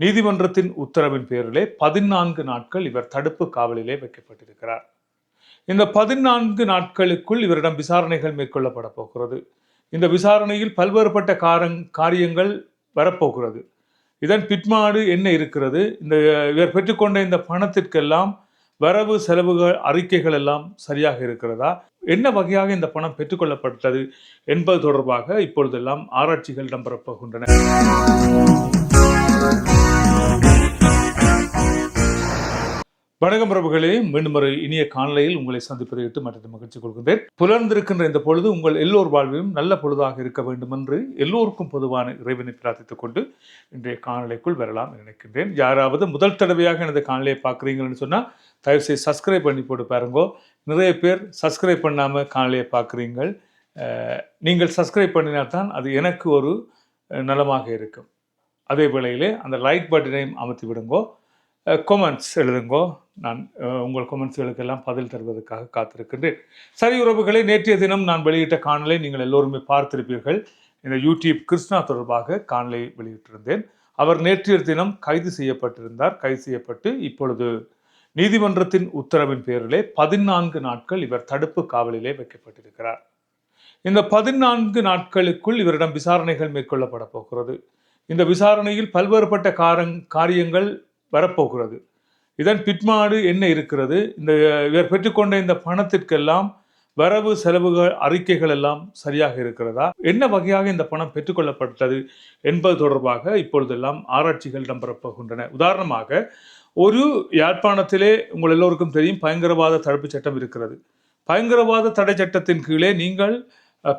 நீதிமன்றத்தின் உத்தரவின் பேரிலே பதினான்கு நாட்கள் இவர் தடுப்பு காவலிலே வைக்கப்பட்டிருக்கிறார். இந்த பதினான்கு நாட்களுக்குள் இவரிடம் விசாரணைகள் மேற்கொள்ளப்பட போகிறது. இந்த விசாரணையில் பல்வேறுபட்ட காரங் காரியங்கள் வரப்போகிறது. இதன் பிற்மாடு என்ன இருக்கிறது? இந்த இவர் பெற்றுக்கொண்ட இந்த பணத்திற்கெல்லாம் வரவு செலவுகள் அறிக்கைகள் எல்லாம் சரியாக இருக்கிறதா? என்ன வகையாக இந்த பணம் பெற்றுக்கொள்ளப்பட்டது என்பது தொடர்பாக இப்பொழுதெல்லாம் ஆராய்ச்சிகள் இடம்பெறப்போகின்றன வணக்கம் பிரபுகளே. மீண்டும் ஒரு இனிய காணொலியில் உங்களை சந்திப்பதை விட்டு மற்ற மகிழ்ச்சி கொள்கின்றேன். புலர்ந்திருக்கின்ற இந்த பொழுது உங்கள் எல்லோர் வாழ்விலும் நல்ல பொழுதாக இருக்க வேண்டும் என்று எல்லோருக்கும் பொதுவான இறைவனை பிரார்த்தித்துக் கொண்டு இன்றைய காணொலிக்குள் வரலாம் நினைக்கின்றேன். யாராவது முதல் தடவையாக எனது காணொலியை பார்க்குறீங்கன்னு சொன்னால் தயவுசெய்து சப்ஸ்கிரைப் பண்ணி போட்டு பாருங்கோ. நிறைய பேர் சப்ஸ்கிரைப் பண்ணாமல் காணொலியை பார்க்குறீங்கள். நீங்கள் சப்ஸ்கிரைப் பண்ணினால் தான் அது எனக்கு ஒரு நலமாக இருக்கும். அதே வேளையிலே அந்த லைக் பட்டனையும் அமர்த்தி விடுங்கோ. கொமெண்ட்ஸ் எழுதுங்கோ. நான் உங்கள் கொமெண்ட்ஸ்களுக்கெல்லாம் பதில் தருவதற்காக காத்திருக்கின்றேன். சரி உறவுகளை நேற்றைய தினம் நான் வெளியிட்ட காணலை நீங்கள் எல்லோருமே பார்த்திருப்பீர்கள். இந்த யூடியூப் கிருஷ்ணா தொடர்பாக காணலை வெளியிட்டிருந்தேன். அவர் நேற்றைய தினம் கைது செய்யப்பட்டிருந்தார். கைது செய்யப்பட்டு இப்பொழுது நீதிமன்றத்தின் உத்தரவின் பேரிலே பதினான்கு நாட்கள் இவர் தடுப்பு காவலிலே வைக்கப்பட்டிருக்கிறார். இந்த பதினான்கு நாட்களுக்குள் இவரிடம் விசாரணைகள் மேற்கொள்ளப்பட போகிறது. இந்த விசாரணையில் பல்வேறுபட்ட காரங் காரியங்கள் வரப்போகிறது. இதன் பிற்மாடு என்ன இருக்கிறது? இந்த இவர் பெற்றுக்கொண்ட இந்த பணத்திற்கெல்லாம் வரவு செலவுகள் அறிக்கைகள் எல்லாம் சரியாக இருக்கிறதா? என்ன வகையாக இந்த பணம் பெற்றுக்கொள்ளப்பட்டது என்பது தொடர்பாக இப்பொழுதெல்லாம் ஆராய்ச்சிகள் இடம்பெறப் உதாரணமாக ஒரு யாழ்ப்பாணத்திலே உங்கள் எல்லோருக்கும் தெரியும் பயங்கரவாத தடுப்புச் சட்டம் இருக்கிறது. பயங்கரவாத தடை சட்டத்தின் கீழே நீங்கள்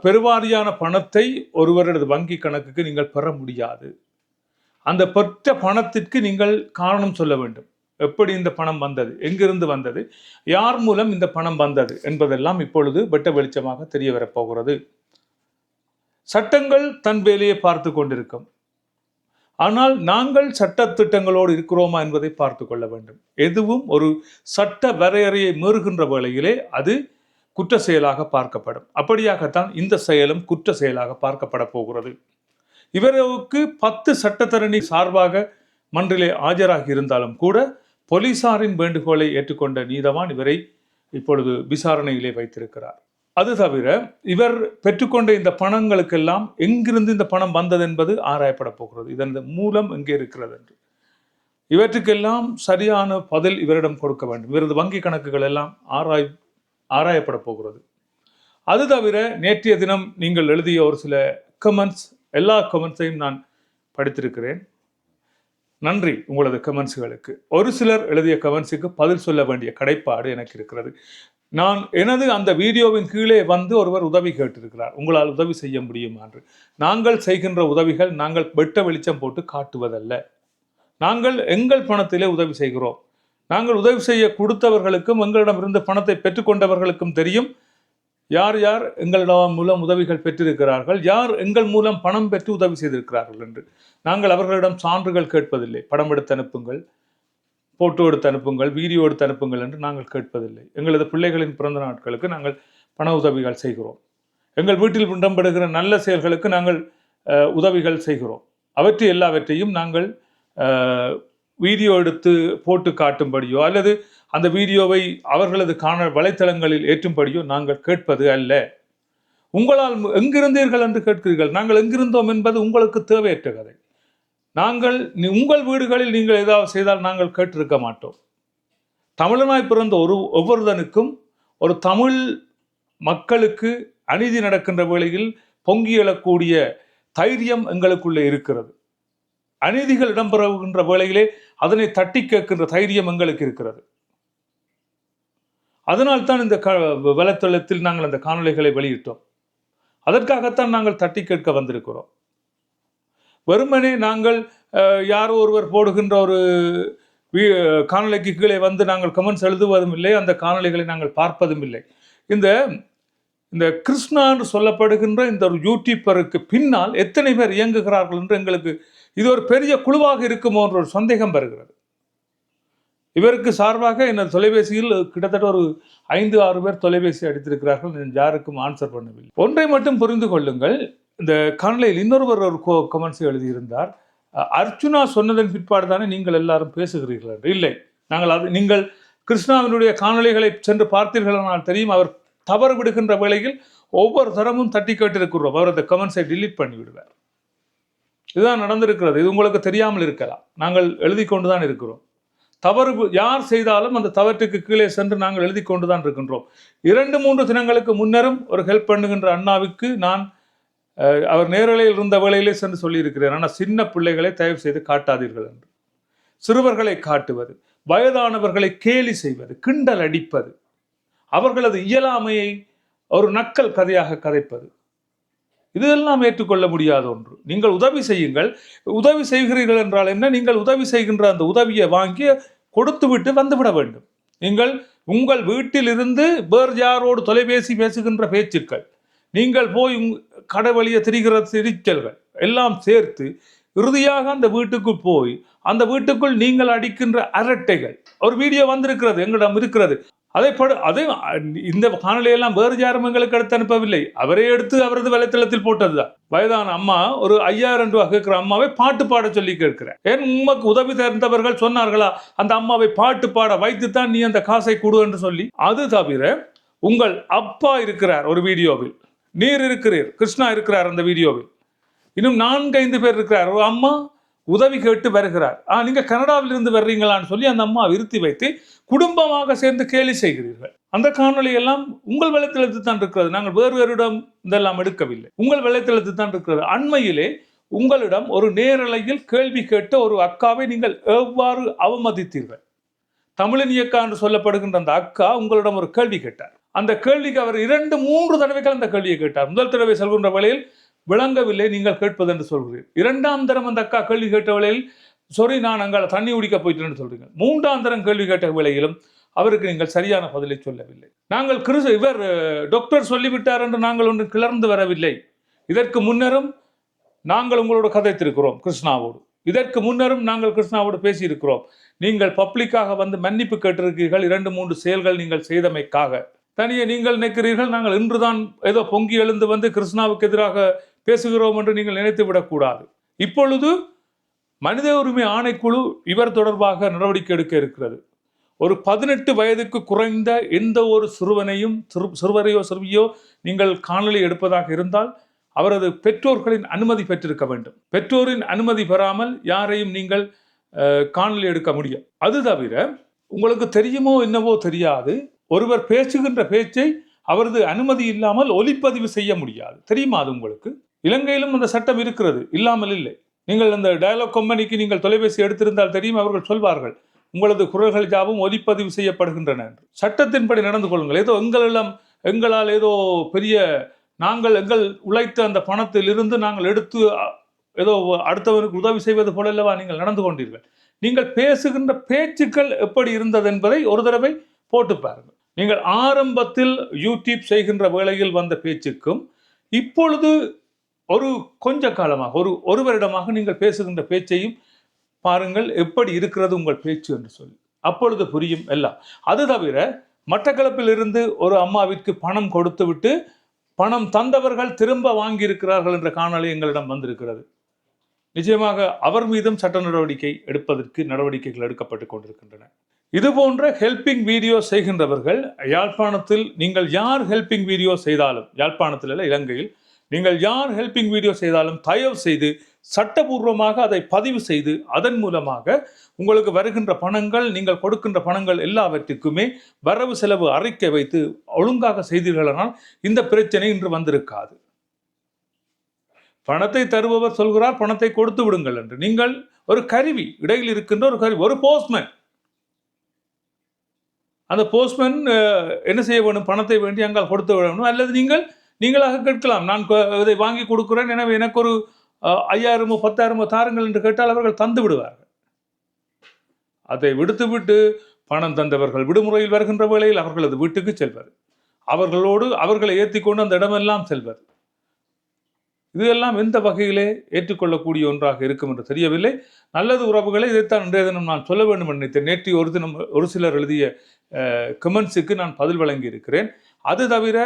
பெருவாரியான பணத்தை ஒருவரது வங்கி கணக்குக்கு நீங்கள் பெற முடியாது. அந்த பெற்ற பணத்திற்கு நீங்கள் காரணம் சொல்ல வேண்டும். எப்படி இந்த பணம் வந்தது? எங்கிருந்து வந்தது? யார் மூலம் இந்த பணம் வந்தது? என்பதெல்லாம் இப்பொழுது வெட்ட வெளிச்சமாக தெரிய வரப்போகிறது சட்டங்கள் தன் வேலையை பார்த்து கொண்டிருக்கும். ஆனால் நாங்கள் சட்ட திட்டங்களோடு இருக்கிறோமா என்பதை பார்த்து கொள்ள வேண்டும். எதுவும் ஒரு சட்ட வரையறையை மீறுகின்ற வேளையிலே அது குற்ற செயலாக பார்க்கப்படும். அப்படியாகத்தான் இந்த செயலும் குற்ற செயலாக பார்க்கப்பட போகிறது. இவருக்கு பத்து சட்டத்தரணி சார்பாக மன்றிலே ஆஜராகி இருந்தாலும் கூட போலீசாரின் வேண்டுகோளை ஏற்றுக்கொண்ட நீதவான் இவரை இப்பொழுது விசாரணையிலே வைத்திருக்கிறார். அது தவிர இவர் பெற்றுக்கொண்ட இந்த பணங்களுக்கெல்லாம் எங்கிருந்து இந்த பணம் வந்தது என்பது ஆராயப்பட போகிறது. இதன் மூலம் எங்கே இருக்கிறது என்று. இவற்றுக்கெல்லாம் சரியான பதில் இவரிடம் கொடுக்க வேண்டும். இவரது வங்கி கணக்குகள் எல்லாம் ஆராய் ஆராயப்பட போகிறது. அது தவிர நேற்றைய தினம் நீங்கள் எழுதிய ஒரு சில கமெண்ட்ஸ் எல்லா கமெண்ட்ஸையும் நான் படித்திருக்கிறேன். நன்றி உங்களது கமெண்ட்ஸ்களுக்கு ஒரு சிலர் எழுதிய கமெண்ட்ஸுக்கு பதில் சொல்ல வேண்டிய கடைப்பாடு எனக்கு இருக்கிறது. நான் எனது அந்த வீடியோவின் கீழே வந்து ஒருவர் உதவி கேட்டிருக்கிறார். உங்களால் உதவி செய்ய முடியுமா என்று. நாங்கள் செய்கின்ற உதவிகள் நாங்கள் வெட்ட வெளிச்சம் போட்டு காட்டுவதல்ல. நாங்கள் எங்கள் பணத்திலே உதவி செய்கிறோம். நாங்கள் உதவி செய்ய கொடுத்தவர்களுக்கும் எங்களிடமிருந்து பணத்தை பெற்றுக்கொண்டவர்களுக்கும் தெரியும். யார் யார் எங்களிடம் மூலம் உதவிகள் பெற்றிருக்கிறார்கள்? யார் எங்கள் மூலம் பணம் பெற்று உதவி செய்திருக்கிறார்கள் என்று? நாங்கள் அவர்களிடம் சான்றுகள் கேட்பதில்லை. படம் எடுத்து அனுப்புங்கள் போட்டோ எடுத்து அனுப்புங்கள் வீடியோ எடுத்து அனுப்புங்கள் என்று நாங்கள் கேட்பதில்லை. எங்களது பிள்ளைகளின் பிறந்த நாட்களுக்கு நாங்கள் பண உதவிகள் செய்கிறோம். எங்கள் வீட்டில் இடம்பெறுகிற நல்ல செயல்களுக்கு நாங்கள் உதவிகள் செய்கிறோம். அவற்றை எல்லாவற்றையும் நாங்கள் வீடியோ எடுத்து போட்டு காட்டும்படியோ அல்லது அந்த வீடியோவை அவர்களது காண வலைத்தளங்களில் ஏற்றும்படியோ நாங்கள் கேட்பது அல்ல. உங்களால் எங்கிருந்தீர்கள் என்று கேட்கிறீர்கள். நாங்கள் எங்கிருந்தோம் என்பது உங்களுக்கு தேவையற்ற கதை. நாங்கள் நீ- உங்கள் வீடுகளில் நீங்கள் ஏதாவது செய்தால் நாங்கள் கேட்டிருக்க மாட்டோம். தமிழனாய் பிறந்த ஒரு ஒவ்வொருதனுக்கும் ஒரு தமிழ் மக்களுக்கு அநீதி நடக்கின்ற வேளையில் பொங்கி எழக்கூடிய தைரியம் எங்களுக்குள்ளே இருக்கிறது. அநீதிகள் இடம்பெறுகின்ற வேளையிலே அதனை தட்டி கேட்கின்ற தைரியம் எங்களுக்கு இருக்கிறது. அதனால்தான் இந்த க வலைத்தளத்தில் நாங்கள் அந்த காணொலிகளை வெளியிட்டோம். அதற்காகத்தான் நாங்கள் தட்டி கேட்க வந்திருக்கிறோம். வெறுமனே நாங்கள் யார் யாரோ ஒருவர் போடுகின்ற ஒரு காணொலிக்கு கீழே வந்து நாங்கள் கமெண்ட்ஸ் எழுதுவதும் இல்லை அந்த காணொலிகளை நாங்கள் பார்ப்பதும் இல்லை. இந்த இந்த கிருஷ்ணா என்று சொல்லப்படுகின்ற இந்த ஒரு யூடியூப்பருக்கு பின்னால் எத்தனை பேர் இயங்குகிறார்கள் என்று எங்களுக்கு இது ஒரு பெரிய குழுவாக இருக்குமோ என்ற ஒரு சந்தேகம் வருகிறது. இவருக்கு சார்பாக என்ன தொலைபேசியில் கிட்டத்தட்ட ஒரு ஐந்து ஆறு பேர் தொலைபேசி அடித்திருக்கிறார்கள். நான் யாருக்கும் ஆன்சர் பண்ணவில்லை. ஒன்றை மட்டும் புரிந்து கொள்ளுங்கள். இந்த காணொலியில் இன்னொருவர் ஒரு கோ கமெண்ட்ஸை எழுதியிருந்தார். அர்ச்சுனா சொன்னதன் பிற்பாடு தானே நீங்கள் எல்லாரும் பேசுகிறீர்கள் என்று. இல்லை. நாங்கள் அது நீங்கள் கிருஷ்ணாவினுடைய காணொலிகளை சென்று பார்த்தீர்களானால் தெரியும். அவர் தவறு விடுகின்ற வேளையில் ஒவ்வொரு தரமும் தட்டி கேட்டிருக்கிறோம். அவர் அந்த கமெண்ட்ஸை டிலீட் பண்ணிவிடுவார். இதுதான் நடந்திருக்கிறது. இது உங்களுக்கு தெரியாமல் இருக்கலாம். நாங்கள் எழுதி கொண்டு தான் இருக்கிறோம். தவறு யார் செய்தாலும் அந்த தவற்றுக்கு கீழே சென்று நாங்கள் எழுதி கொண்டு தான் இருக்கின்றோம். இரண்டு மூன்று தினங்களுக்கு முன்னரும் ஒரு ஹெல்ப் பண்ணுகின்ற அண்ணாவுக்கு நான் அவர் நேரலையில் இருந்த வேளையிலே சென்று சொல்லியிருக்கிறேன். ஆனால் சின்ன பிள்ளைகளை தயவு செய்து காட்டாதீர்கள் என்று. சிறுவர்களை காட்டுவது வயதானவர்களை கேலி செய்வது கிண்டல் அடிப்பது அவர்களது இயலாமையை ஒரு நக்கல் கதையாக கதைப்பது. இதெல்லாம் ஏற்றுக்கொள்ள முடியாத ஒன்று. நீங்கள் உதவி செய்யுங்கள். உதவி செய்கிறீர்கள் என்றால் என்ன? நீங்கள் உதவி செய்கின்ற அந்த உதவியை வாங்கி கொடுத்துவிட்டு வந்துவிட வேண்டும். நீங்கள் உங்கள் வீட்டிலிருந்து வேறு யாரோடு தொலைபேசி பேசுகின்ற பேச்சுக்கள் நீங்கள் போய் உங் கடை திரிகிற சிரிச்சல்கள் எல்லாம் சேர்த்து இறுதியாக அந்த வீட்டுக்கு போய் அந்த வீட்டுக்குள் நீங்கள் அடிக்கின்ற அரட்டைகள். ஒரு வீடியோ வந்திருக்கிறது எங்களிடம் இருக்கிறது. அதை படு அதை இந்த காணொலியெல்லாம் வேறு யாரும் எங்களுக்கு எடுத்து அனுப்பவில்லை. அவரே எடுத்து அவரது வலைத்தளத்தில் போட்டதுதான். வயதான அம்மா ஒரு ஐயாயிரம் ரூபா கேட்குற அம்மாவை பாட்டு பாட சொல்லி கேட்கிறேன் ஏன் உமக்கு உதவி தந்தவர்கள் சொன்னார்களா? அந்த அம்மாவை பாட்டு பாட வைத்து தான் நீ அந்த காசை கொடு என்று சொல்லி. அது தவிர உங்கள் அப்பா இருக்கிறார் ஒரு வீடியோவில். நீர் இருக்கிறீர் கிருஷ்ணா இருக்கிறார் அந்த வீடியோவில். இன்னும் நான்கு ஐந்து பேர் இருக்கிறார். ஒரு அம்மா உதவி கேட்டு வருகிறார். ஆ நீங்க கனடாவில் இருந்து வர்றீங்களான்னு சொல்லி அந்த அம்மா விருத்தி வைத்து குடும்பமாக சேர்ந்து கேலி செய்கிறீர்கள். அந்த காணொலி எல்லாம் உங்கள் வலைத்தளத்தில் தான் இருக்கிறது. நாங்கள் வேறு வேறிடம் இதெல்லாம் எடுக்கவில்லை. உங்கள் வலைத்தளத்தில் தான் இருக்கிறது. அண்மையிலே உங்களிடம் ஒரு நேரலையில் கேள்வி கேட்ட ஒரு அக்காவை நீங்கள் எவ்வாறு அவமதித்தீர்கள்? தமிழின் இயக்கா என்று சொல்லப்படுகின்ற அந்த அக்கா உங்களிடம் ஒரு கேள்வி கேட்டார். அந்த கேள்விக்கு அவர் இரண்டு மூன்று தடவைகள் அந்த கேள்வியை கேட்டார். முதல் தடவை செல்கின்ற வேளையில் விளங்கவில்லை நீங்கள் கேட்பது என்று சொல்கிறீர் இரண்டாம் தரம் அந்த அக்கா கேள்வி கேட்ட வேளையில் சொரி நான் அங்கே தண்ணி குடிக்க போயிட்டேன்னு சொல்றீங்க. மூன்றாம் தரம் கேள்வி கேட்ட வேளையிலும் அவருக்கு நீங்கள் சரியான பதிலை சொல்லவில்லை. நாங்கள் கிறிஸ் இவர் டாக்டர் சொல்லிவிட்டார் என்று நாங்கள் ஒன்று கிளர்ந்து வரவில்லை. இதற்கு முன்னரும் நாங்கள் உங்களோடு கதைத்திருக்கிறோம் கிருஷ்ணாவோடு. இதற்கு முன்னரும் நாங்கள் கிருஷ்ணாவோடு பேசியிருக்கிறோம். நீங்கள் பப்ளிக்காக வந்து மன்னிப்பு கேட்டிருக்கிறீர்கள். இரண்டு மூன்று செயல்கள் நீங்கள் செய்தமைக்காக. தனியே நீங்கள் நினைக்கிறீர்கள் நாங்கள் இன்றுதான் ஏதோ பொங்கி எழுந்து வந்து கிருஷ்ணாவுக்கு எதிராக பேசுகிறோம் என்று நீங்கள் நினைத்து விடக்கூடாது. இப்பொழுது மனித உரிமை ஆணைக்குழு இவர் தொடர்பாக நடவடிக்கை எடுக்க இருக்கிறது. ஒரு பதினெட்டு வயதுக்கு குறைந்த எந்த ஒரு சிறுவனையும் சிறு சிறுவரையோ சிறுவியோ நீங்கள் காணொலி எடுப்பதாக இருந்தால் அவரது பெற்றோர்களின் அனுமதி பெற்றிருக்க வேண்டும். பெற்றோரின் அனுமதி பெறாமல் யாரையும் நீங்கள் காணொலி எடுக்க முடியும் அது தவிர உங்களுக்கு தெரியுமோ என்னவோ தெரியாது. ஒருவர் பேசுகின்ற பேச்சை அவரது அனுமதி இல்லாமல் ஒலிப்பதிவு செய்ய முடியாது. தெரியுமா அது உங்களுக்கு? இலங்கையிலும் அந்த சட்டம் இருக்கிறது. இல்லாமல் இல்லை. நீங்கள் அந்த டயலாக் கம்பெனிக்கு நீங்கள் தொலைபேசி எடுத்திருந்தால் தெரியும் அவர்கள் சொல்வார்கள் உங்களது குரல்கள் யாவும் ஒலிப்பதிவு செய்யப்படுகின்றன என்று. சட்டத்தின்படி நடந்து கொள்ளுங்கள். ஏதோ எங்களெல்லாம் எங்களால் ஏதோ பெரிய நாங்கள் எங்கள் உழைத்த அந்த பணத்திலிருந்து நாங்கள் எடுத்து ஏதோ அடுத்தவருக்கு உதவி செய்வது போலல்லவா நீங்கள் நடந்து கொண்டீர்கள். நீங்கள் பேசுகின்ற பேச்சுக்கள் எப்படி இருந்தது என்பதை ஒரு தடவை போட்டு பாருங்கள். நீங்கள் ஆரம்பத்தில் யூடியூப் செய்கின்ற வேளையில் வந்த பேச்சுக்கும் இப்பொழுது ஒரு கொஞ்ச காலமாக ஒரு ஒரு வருடமாக நீங்கள் பேசுகின்ற பேச்சையும் பாருங்கள் எப்படி இருக்கிறது உங்கள் பேச்சு என்று சொல்லி. அப்பொழுது புரியும் எல்லாம். அது தவிர மட்டக்களப்பில் இருந்து ஒரு அம்மாவிற்கு பணம் கொடுத்துவிட்டு பணம் தந்தவர்கள் திரும்ப வாங்கியிருக்கிறார்கள் என்ற காணொலி எங்களிடம் வந்திருக்கிறது. நிச்சயமாக அவர் மீதும் சட்ட நடவடிக்கை எடுப்பதற்கு நடவடிக்கைகள் எடுக்கப்பட்டு கொண்டிருக்கின்றன. இது போன்ற ஹெல்பிங் வீடியோ செய்கின்றவர்கள் யாழ்ப்பாணத்தில் நீங்கள் யார் ஹெல்பிங் வீடியோ செய்தாலும் யாழ்ப்பாணத்தில் இல்லை இலங்கையில் நீங்கள் யார் ஹெல்பிங் வீடியோ செய்தாலும் தயவு செய்து சட்டபூர்வமாக அதை பதிவு செய்து அதன் மூலமாக உங்களுக்கு வருகின்ற பணங்கள் நீங்கள் கொடுக்கின்ற பணங்கள் எல்லாவற்றுக்குமே வரவு செலவு அறிக்கை வைத்து ஒழுங்காக செய்தீர்களானால் இந்த பிரச்சனை இன்று வந்திருக்காது. பணத்தை தருபவர் சொல்கிறார் பணத்தை கொடுத்து விடுங்கள் என்று. நீங்கள் ஒரு கருவி இடையில் இருக்கின்ற ஒரு கருவி ஒரு போஸ்ட்மேன் அந்த போஸ்ட்மேன் என்ன செய்ய வேண்டும்? பணத்தை வேண்டி அங்கால் கொடுத்து விட வேண்டும். அல்லது நீங்கள் நீங்களாக கேட்கலாம். நான் இதை வாங்கி கொடுக்குறேன். எனவே எனக்கு ஒரு ஐயாயிரமோ பத்தாயிரமோ தாருங்கள் என்று கேட்டால் அவர்கள் தந்து விடுவார்கள். அதை விடுத்துவிட்டு பணம் தந்தவர்கள் விடுமுறையில் வருகின்ற வேளையில் அவர்களது வீட்டுக்கு செல்வர். அவர்களோடு அவர்களை ஏற்றிக்கொண்டு அந்த இடமெல்லாம் செல்வர். இதெல்லாம் எந்த வகையிலே ஏற்றுக்கொள்ளக்கூடிய ஒன்றாக இருக்கும் என்று தெரியவில்லை. நல்லது உறவுகளை இதைத்தான் இன்றைய தினம் நான் சொல்ல வேண்டும் என்று நினைத்தேன். நேற்று ஒரு தினம் ஒரு சிலர் எழுதிய கமெண்ட்ஸுக்கு நான் பதில் வழங்கி இருக்கிறேன் அது தவிர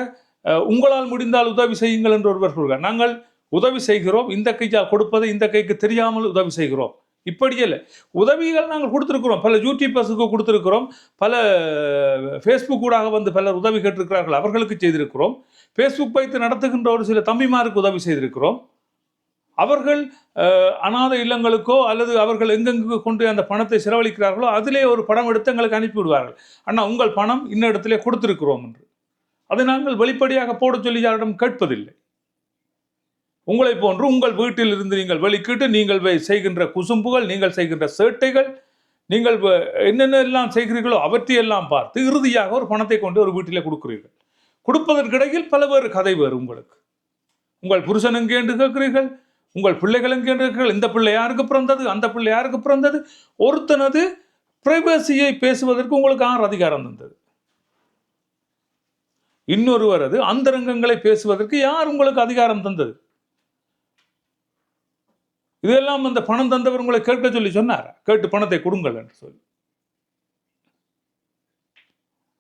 உங்களால் முடிந்தால் உதவி செய்யுங்கள் என்று ஒருவர் சொல்கிறார். நாங்கள் உதவி செய்கிறோம். இந்த கையால் கொடுப்பதை இந்த கைக்கு தெரியாமல் உதவி செய்கிறோம். இப்படி இல்லை உதவிகள் நாங்கள் கொடுத்துருக்கிறோம். பல யூடியூபர்ஸுக்கு கொடுத்துருக்கிறோம். பல ஃபேஸ்புக் ஊடாக வந்து பலர் உதவி கேட்டிருக்கிறார்கள். அவர்களுக்கு செய்திருக்கிறோம். ஃபேஸ்புக் வைத்து நடத்துகின்ற ஒரு சில தம்பிமாருக்கு உதவி செய்திருக்கிறோம். அவர்கள் அநாத அனாதை இல்லங்களுக்கோ அல்லது அவர்கள் எங்கெங்கு கொண்டு அந்த பணத்தை செலவழிக்கிறார்களோ அதிலே ஒரு படம் எடுத்து எங்களுக்கு அனுப்பி விடுவார்கள் அண்ணா உங்கள் பணம் இன்ன இடத்துல கொடுத்துருக்கிறோம் என்று. அதை நாங்கள் வெளிப்படையாக போட சொல்லி யாரிடம் கேட்பதில்லை. உங்களை போன்று உங்கள் வீட்டில் இருந்து நீங்கள் வெளிக்கிட்டு நீங்கள் வை- செய்கின்ற குசும்புகள் நீங்கள் செய்கின்ற சேட்டைகள் நீங்கள் வ- என்னென்ன எல்லாம் செய்கிறீர்களோ அவற்றையெல்லாம் பார்த்து இறுதியாக ஒரு பணத்தை கொண்டு ஒரு வீட்டிலே கொடுக்கிறீர்கள். கொடுப்பதற்கிடையில் பல வேறு கதை வேறு உங்களுக்கு. உங்கள் புருஷன் எங்கே என்று கேட்கிறீர்கள்? உங்கள் பிள்ளைகள் எங்கே என்று கேட்கிறீர்கள்? இந்த பிள்ளை யாருக்கு பிறந்தது? அந்த பிள்ளை யாருக்கு பிறந்தது? ஒருத்தனது பிரைவசியை பேசுவதற்கு உங்களுக்கு ஆறு அதிகாரம் தந்தது. இன்னொருவரது அந்தரங்கங்களை பேசுவதற்கு யார் உங்களுக்கு அதிகாரம் தந்தது? இதெல்லாம் அந்த பணம் தந்தவர் உங்களை கேட்க சொல்லி சொன்னார்? கேட்டு பணத்தை கொடுங்கள் என்று சொல்லி.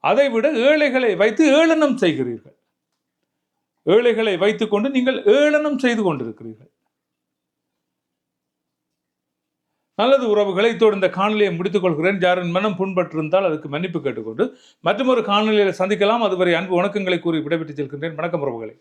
அதை விட ஏழைகளை வைத்து ஏளனம் செய்கிறீர்கள். ஏழைகளை வைத்துக்கொண்டு நீங்கள் ஏளனம் செய்து கொண்டிருக்கிறீர்கள். நல்லது உறவுகளை இத்தோடு இந்த காணொலியை முடித்துக் கொள்கிறேன் யாரின் மனம் புண்பட்டிருந்தால் அதுக்கு மன்னிப்பு கேட்டுக்கொண்டு மற்றொரு காணொலியில் சந்திக்கலாம். அதுவரை அன்பு வணக்கங்களை கூறி விடைபெற்று செல்கின்றேன். வணக்கம் உறவுகளை.